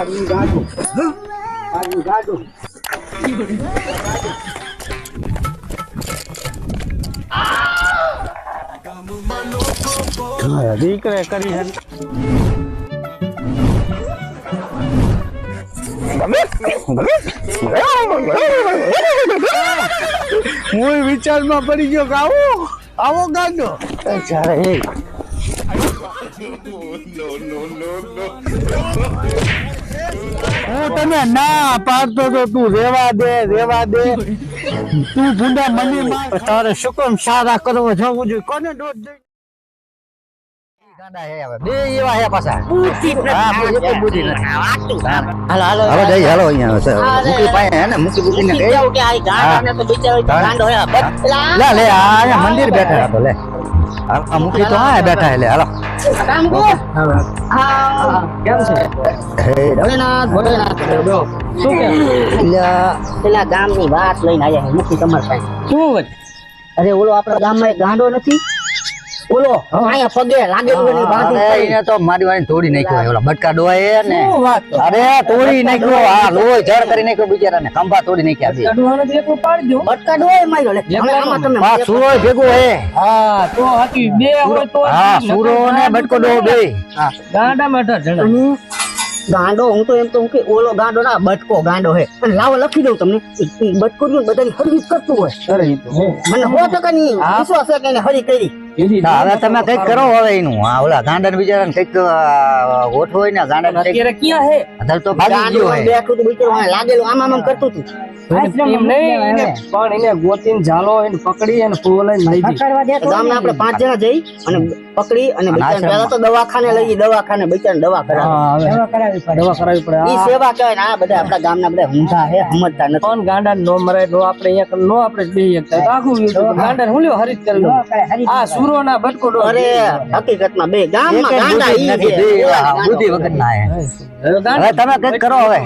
તારી ગાડું. તારી ગાડું. દીકરે કરી હે. હું વિચારમાં પડી ગયો કે આવો આવો ગાડો એ હું તને ના પાડતો તો તું રેવા દે રેવા દે. તું ભૂંડા મને માર. તારે શું કામ સારા કરવા જવું જોઈએ કોને દોષ દઈ મંદિર બેઠા હતો લે. મૂકી તો આ બેઠા એટલે હાલો. કામ હા છે હે ગામની વાત લઈને છે, મુખી તમાર પાસે શું અરે ઓલો આપણા ગામમાં એક ગાંડો નથી? ઓલો અહીંયા પગે લાગે એની તો મારી વાળી તોડી નાખ્યો ઓલા બટકા હે ને. શું વાત અરે તોડી નાખ્યો. આ લોહી જળ કરી નાખ્યો બિચારાને. ખંભા તોડી નાખ્યા બટકા ડોય માર્યો લે. હવે આમાં તમે હા સુરો ભેગો હે. હા તો હાથી બે હોય તો હા સુરો ને બટકો ડો બે. ગાંડા માઠા જણા ગાંડો હું તો એમ તો હું કે ઓલો ગાંડો ના બટકો ગાંડો હે. અને લાવો લખી દઉં તમને. બટકો બધાની હરી કરતું હોય. અરે ઈ તો હે. મને સો ટકા ની વિશ્વાસ છે કે એને હરી કરી. હા, હવે તમે કંઈક કરો હવે એનું. હા ઓલા ગાંડા બિચારા ને કંઈક ગોઠવો ને ગાંડા અત્યારે ક્યાં હે? અધર તો ભાગી ગયો હે બેઠું હતું બિચારો લાગેલું આમ આમ કરતું તું. તો ગાંડા નો મરે નો આપણે નો તો લ્યો હરીત કરી લો ના બટકો અરે હકીકતમાં બે ગામમાં ગાંડા ઈ છે. બુદ્ધિ વગર ના હે હવે તમે કંઈક કરો હવે.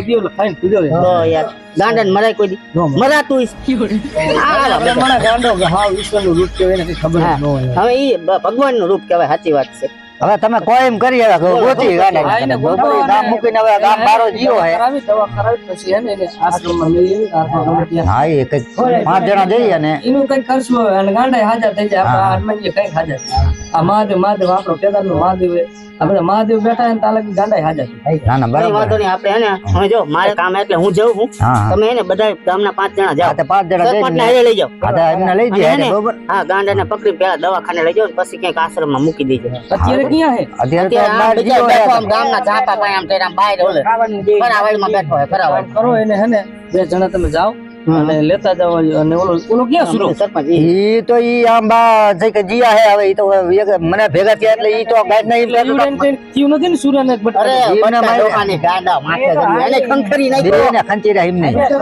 તો યાર ગાંડા મરાય કોઈ દી નો મરે. મરાતું ઈ. આ આપણે મને ગાંડો કે ઈશ્વરનું રૂપ કહેવાય એને ખબર ન હોય હવે ઈ ભગવાનનું રૂપ કહેવાય સાચી વાત છે હવે તમે કોઈ એમ કરી હવે ગોતી ગાને ગામ મૂકીને હવે ગામ બારો જીવો હે. કરાવી દવા કરાવી પછી એને આશ્રમમાં લઈ જઈને. હા પાંચ જણા જઈએ ને. એનું કઈ કરશું હવે અને ગાંડા હાજર થઈ જાય. આપણે હાજર. આ મહાદેવ મહાદેવ આપણો કેદારનો મહાદેવ આપણે મહાદેવ બેઠા હે ને તાલે ગાંડા હાજર ના ના બરાબર. વાંધો નહીં આપણે એને હવે જો મારે કામ એટલે હું જઉં છું હા હા. તમે એને ને બધા ગામના પાંચ જણા હા જાઓ તો પાંચ જણા સરપંચ જઈને હારે લઈ જાઓ. હા એમને લઈ જઈએ બરોબર. હા ગાંડાને પકડી પેલા દવાખાને લઈ જાઓ ને પછી ક્યાંક આશ્રમમાં મૂકી દેજો. અત્યારે ક્યાં હે? અત્યારે તો આમ હે. ગામના જાતા પાસે આમ થઈને બહાર ઓલે. કરાવાડીમાં બેઠો હોય કરાવાડી કરો એને હે ને બે જણા તમે જાઓ. અને લેતા જાઓ અને ઓલો ઓલો ક્યાં સુરો સરપંચ ઈ. ઈ તો ઈ આમ બા જઈ કે જીયા હે હવે ઈ તો મને ભેગા થયા એટલે ઈ તો ગાઈડ નહીં યુરેન નથી ને સુરા ને બટ અરે મને માર્યા. ડોહાને માથે ધરી. એને ખંખરી નાખ્યો. ને રહી એમને. ગાડા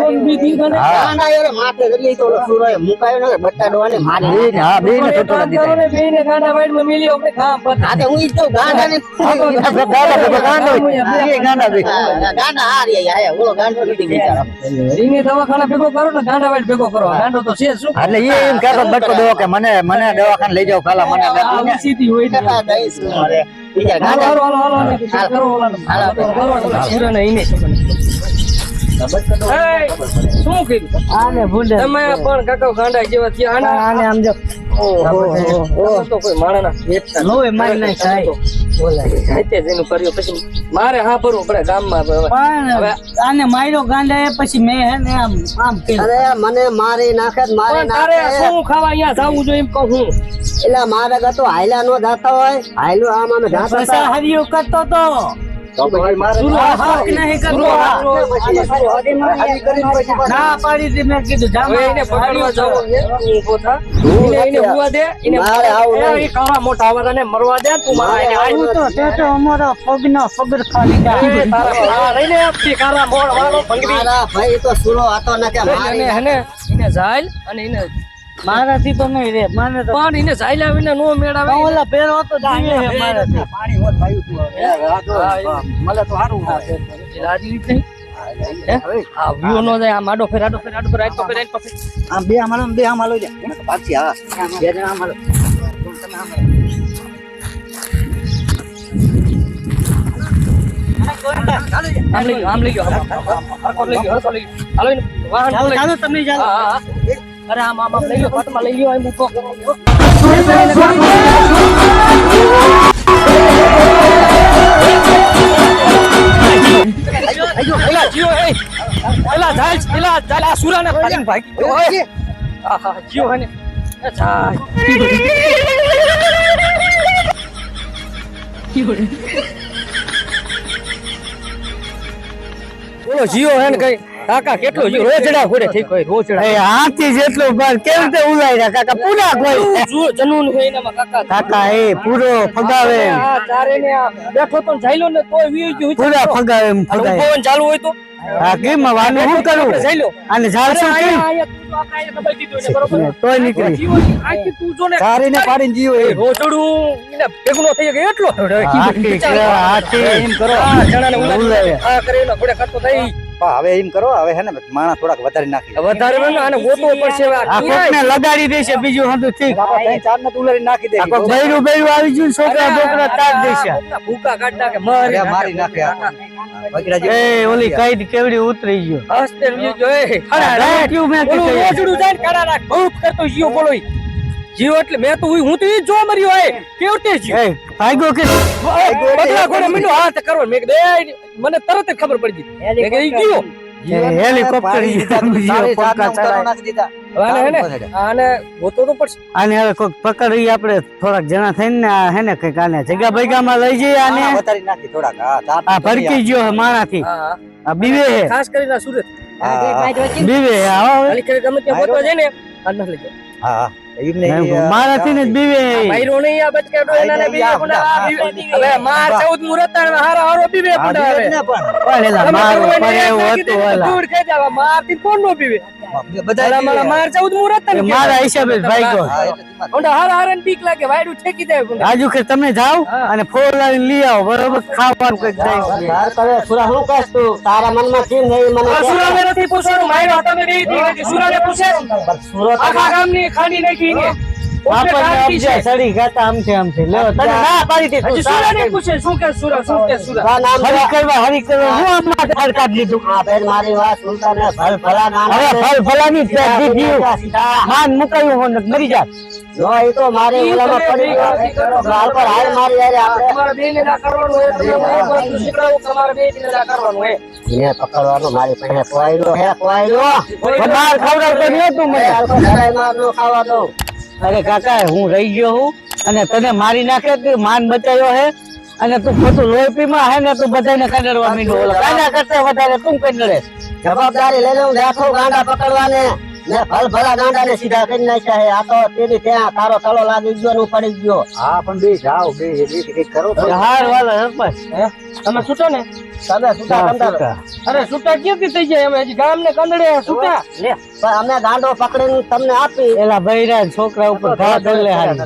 ગાંડા માથે ધરી તો ઓલો સુરોએ મુકાયો ને બટ્ટા ડોહાને મારી. બે ને હા બે ને ટોટોલા દીધા હા તે હું ઈ જ કહું, ગાંડાને ગાંડા ભેગો ગાંડો એ ગાડા ભેગો. ગાડા ગાડા હારી આયા, ઓલો ગાંડો બિચારા રીને દવાખાના ભેગો કરો ને ગાંડા વાઈટ ભેગો કરો ગાંડો તો છે શું એટલે ઈ એમ કહેતો બટકો દેવો કે મને મને દવાખાને લઈ જાઓ પેલા મને આ સીધી હોય ને આ બીજા ગાંડા હાલો હાલો હાલો હાલો કરો હાલો કરો સુરન એને શું કીધું આને ભૂંડે તમે પણ કાકા ગાંડા જેવા થયા આના આને આમ જો તમે તો કોઈ માણસના ભેટતા લોહી મારી કર્યું પછી મારે હા ભરવું પડે ગામમાં હવે. આને માર્યો ગાંડા પછી મેં હે ને આમ આમ અરે મને મારી નાખે મારે તારે શું ખાવા અહીંયા જાવું જોઈએ એમ કહું એટલે મારે ગતો હાયલા નો જાતા હોય. હાયલો આમ આમ જાતા હરિયો કરતો તો. સુરો હક નહીં કરતો સુરો હારો. ના પાડી હતી મેં કીધું જા એને પકડવા જવું છે. તું ઊભો થા. એને એને હુવા દે એને મારે આવું એ, કાળા મોટા આવારાને મરવા દે તું મારા એને હું તો તે તો અમારો પગનો પગર ખાલી આય. તારા આ લઈને આપતી કાળા મોળ વાળો ભંગરી. ભાઈ તો સુરો હતો ના કે એને મારી. એને અને એને મારાથી તો નહીં રે મને તો પાણી એને ઝાલ્યા વિના નો મેળાવે પણ ઓલા પેરો હતો જીવે હે મારાથી મળે તો હારું એ રાજી રીત નહીં હે? આ વ્યૂ નો જાય આમ જણા લઈ ગયો આમ લઈ ગયો હરકો અરે આમ આમ લઈ ગયો ફાટમાં લઈ ગયો એમ બોલો જીઓ હે ને કઈ? કાકા કેટલું જીઓ રોજડા ઘોડે ઠીક હોય રોજડા. એ હાથી જેટલું બસ કેવી રીતે ઉલાઈ કાકા પૂરા કોઈ? જનૂન હોય એનામાં કાકા કાકા એ પૂરો ફગાવે આ ચારે ને બેઠો તો જાયલો ને તોય વી ગયું પૂરા ફગાવે એમ ફગાવે. પવન ચાલુ હોય તો? હા કેમ વાનું હું કરું જાયલો. અને ઝાડ શું કેમ તોય નીકળી. આખી તું જો ને ચારીને પાડીને જીવો એ રોજડું એને ભેગું થઈ ગયો એટલો હાથી હાથી. એમ કરો. આ જણાને ઉલાય. ઉલાય. આ કરીને ઘોડે કરતો થઈ. પણ હવે એમ કરો હવે હે ને માણા થોડાક વધારે નાખી. વધારે અને આને ગોતવો પડશે આ કોકને લગાડી દેશે બીજું હતું ઠીક. બાપા ત્રણ ચાર ને ઉલારી નાખી દે આ કોક બૈરું બૈરું આવી ગયું છોકરા છોકરા તાર દેશે. ભૂકા કાઢ નાખે મારી મારી નાખે આ. વગડા જેવું. એ ઓલી કઈ કેવડી ઉતરી ગયો. હસ્તે વી જો એ અરે રાખ્યું મેં કીધું. રોજડું જાય કરા રાખ ભૂખ કરતો જીઓ બોલો જીઓ એટલે મેં તો હું તો ઈ જો જોવા મર્યો હે. કેવટે તે એ ભાગ્યો કે બગલા ઘોડે મીંડો હાથ કરો મેં કીધું મને તરત જ ખબર પડી ગઈ. મેં કીધું ઈ ગયો. હેલિકોપ્ટર ઈ પંખા ચલાય. આને હે ને. આને ગોતો તો પડશે. આને હવે કોક પકડી આપણે થોડાક જણા થઈને ને આ હે ને કંઈક આને જગ્યા ભેગામાં લઈ જઈએ આને. વધારી નાખી થોડાક. હા આ ભડકી ગયો હે માણાથી હા હા. આ બીવે હે. ખાસ કરીને સુરત. હા, હા, બીવે હે આવો હવે. ગમે ત્યાં ગોતવા જાય ને આ ન લઈ જાય હા હા. મારાથી ને બીવે. ભાઈરો નહીં આ બચકાડો એના ને બીજા પુંડા હવે માર ચૌદ મુહૂર્ત હારા હારો બીવે હા, હવે. પણ. પણ એલા તમે મારો પર એવું હતું દે દૂર ખાઈ જાવ. મારથી કોણ નો બીવે? બધા મારા માર ચૌદ મુહૂર્ત મારા હિસાબે જ ભાગ્યો. હા, એટલે ધીમા પુંડા હારા હારા ને બીક લાગે વાયડું ઠેકી જાય પુંડા રાજુ કે તમે જાઓ અને ફોર લાવીને લઈ આવો બરોબર? ખાવાનું કઈ જાય તાર કરે સુરા હું કહેશ તું? તારા મનમાં મને માયરો તમે બે. પૂછે? આખા ગામની ને આપણને કાઢી છે. અબજા સડી ગાતા આમથી આમથી તને ના પાડી દે સુરાને પૂછે શું કે સુરા શું કે સુરા નામ હરી કરવા હરી કરવા હું આમાં ધાર કાઢી લીધું? આ બેન મારી વાત સુનતા ને ભલ ભલા નાના હવે છે. ફલાની પેટ દીધ્યું. માન મુકાયું હું મરી જા જો એ તો મારી ઓલામાં પડી ગયો. પર હાલ મારી યારે આપણે. તમારા બેને ના કરવાનું હોય તમે હું. બધું શીખડાવું તમારા બેને ના કરવાનું હોય. એને પકડવાનો મારી પાસે પોયડો હે પોયડો માર ખવડાવતો નહીં તું મને હાલ પર જરાય ખાવા દઉં. અરે કાકા હું રહી ગયો હું અને તને મારી નાખે તું, માન બચાવ્યો હે અને તું ખોટું માં હે ને તું બધાને કનડવા મીંડો કાના કરતા વધારે તું કનડે જવાબદારી લઈ લઉં રાખો, ગાંડા પકડવાને. ને ભલ ભલા ગાંડા ને સીધા કરી નાખ્યા હે. આ તો તેની ત્યાં તારો તળો લાગી ગયો નું પડી ગયો. હા પણ બે જાવ બે કંઈક કરો હાર વાલા સરપંચ તમે છૂટો ને? તમે કંટાળો. સુતા. અરે છૂટા ક્યાંથી થઈ જાય અમે હજી ગામ ને કંદડે છૂટા. લે, પણ અમે ગાંડો પકડીને તમને આપી. એલા ભૈરા છોકરા ઉપર ઘા કરી લે હારી.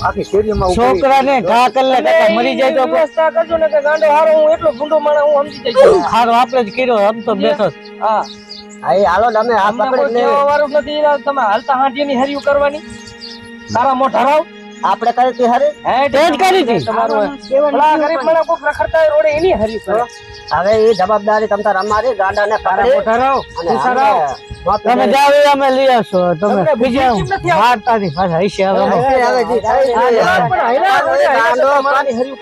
ઊભી. છોકરાને ઘા કરી લે કાકા મરી જાય તો વ્યવસ્થા કરજો ને કે ગાંડો હારો હું એટલો ગુંડો માણસ હું સમજી જઈશ. હારો આપણે જ કર્યો આમ તો બેઠો હા. એ હાલો તમે આ પકડી લે જ નથી તમે હાલતા હાંડીની હરિયું કરવાની. સારા મોઢા રાવ આપણે કરી હતી હરી? હે તે કરી હતી. તમારું ભલા ગરીબ મને કોક રખડતા રોડે એની હરી કરે હવે એ જવાબદારી તમ તાર અમારી ગાંડા ને પકડી મોઢા રાવ અને ખુશા અમે રાવ મોત તમે જાવ અમે લઈ આવશો. તમે બીજા? મારતાથી પાછા હશે હવે.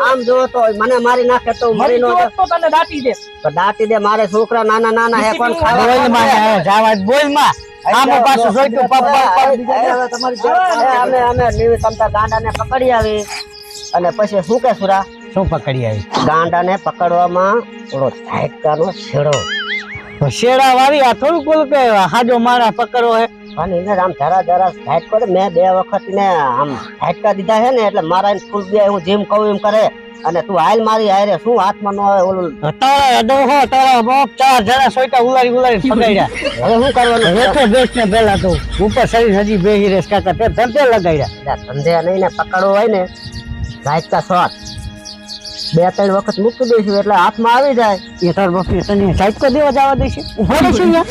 આમ જો તો મને મારી નાખે તો મરી નો તો તને દાટી દે. તો દાટી દે મારે છોકરા નાના નાના હે કોણ ખાવા બોલમાં જાવા બોલમાં આમાં પાછું જોઈતું પગ પગ તમારી અમે અમે લીવી તમતા ગાંડાને પકડી આવી. અને પછી શું કે સુરા? શું પકડી આવી? ગાંડાને પકડવામાં થોડો ઝાટકાનો છેડો. તો શેડા વાવી આ થોડું કુલ કે હાજો મારા પકડો હે. અને એને આમ જરા જરા ઝાટકો દે. મેં બે વખત ને આમ ઝાટકા દીધા છે ને એટલે મારા ફૂલ દે હું જેમ કહું એમ કરે. અને તું હાલ મારી હારે શું હાથમાં ન આવે ઓલું? તારા ડોહો તારા બાપ ચાર જણા સોઈટા ઉલારી ઉલારી પકડ્યા હવે શું કરવાનું રેખે બેસ ને પેલા તો. ઉપર શરીર હજી બેહી રેસ કાકા તે ધંધે લગાડ્યા. ધંધે નહીં ને પકડવો હોય ને ઝાટકા શોટ બે ત્રણ વખત મૂકી દઈશું એટલે હાથમાં આવી જાય. એ તાર બાપની તને સાઈડ દેવા જવા દઈશું? ઊભો રહેશે અહીંયા?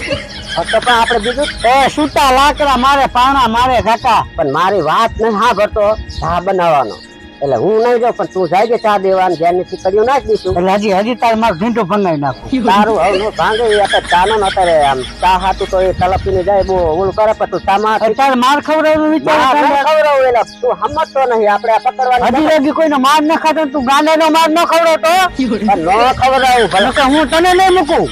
તો પણ આપણે બીજું એ સૂતા લાકડા મારે પાણા મારે કાકા પણ મારી વાત નહીં સાંભળતો ચા બનાવવાનો. એટલે હું નહીં જાઉં પણ તું જાય ચા દેવા જ્યાં કર્યું ના જ દઈશું. એટલે હજી હજી તારે મારો ઢીંટો ભંગાઈ નાખું. તારું હવે ભાંગે અત્યારે આમ. ચા હાતું તો એ તલપીને જાય બહુ ઓલું કરે પણ તું ચામાં તારે માર ખવડાવવાનું વિચાર? ખવડાવું એટલે તું સમજતો નહીં. આપણે આ પકડવાની હજી લગી કોઈને માર ન ખાતો ને તું માર ન ખવડાવતો. ન ખવડાવું ભલે. હું તને નહીં મૂકું.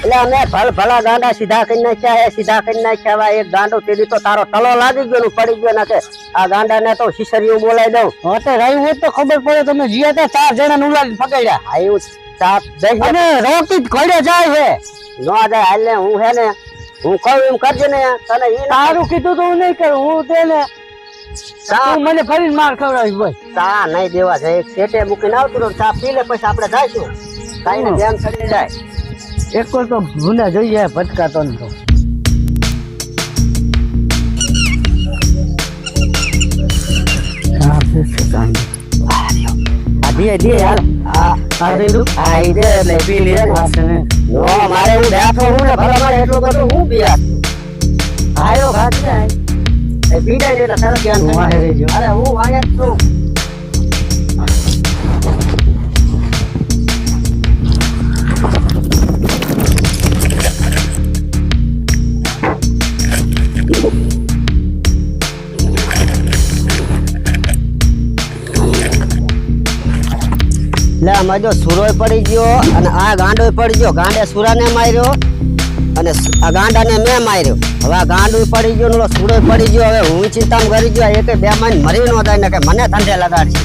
એટલે અમે ભલ ભલા ગાંડા સીધા કરી નાખ્યા એ સીધા કરી નાખ્યા એક ગાંડો તેડી તો તારો તલો લાગી ગયો ને પડી ગયો નાખે આ ગાંડા ને તો શીશરીયું બોલાવી દઉં. હોતે રહ્યું હોય તો ખબર પડે. તમે જીયા તા ચાર જણા ઉલાડી પકડ્યા હા એવું દઈ અને રોકી ઘોડે જાય છે ન જાય હાલ હું હે ને હું કહું એમ કરજે ને તને એ તારું કીધું તો હું નહીં કરું હું તેને તું મને ફરીને માર ખવડાવીશ ભાઈ ચા નહીં દેવા જાય એક સેટે મૂકીને આવતું ચા પી લે પછી આપણે જઈશું. કાંઈ ને ધ્યાન કરી જાય. એક તો ભૂના જોઈએ ભટકાતો ને તો. આ ધીરે ધીરે યાર આ રીતું આ ઈ દે એટલે પી લે ને. નો મારે હું બેઠો હું ને ભલા મારે એટલું બધું હું પીયા આયો ઘાટ જાય એ પી એટલે ધ્યાન જાઉં. અરે હું છું. લે, આમાં જો સુરોય પડી ગયો અને આ ગાંડોય પડી ગયો. ગાંડે સુરાને માર્યો અને આ ગાંડાને મેં માર્યો. હવે આ ગાંડું પડી ગયો સુરોય પડી ગયો. હવે હું ચિંતામાં કરી ગયો. એક બે માઇન મરી નો થાય ને કે મને ધંધે લગાડશે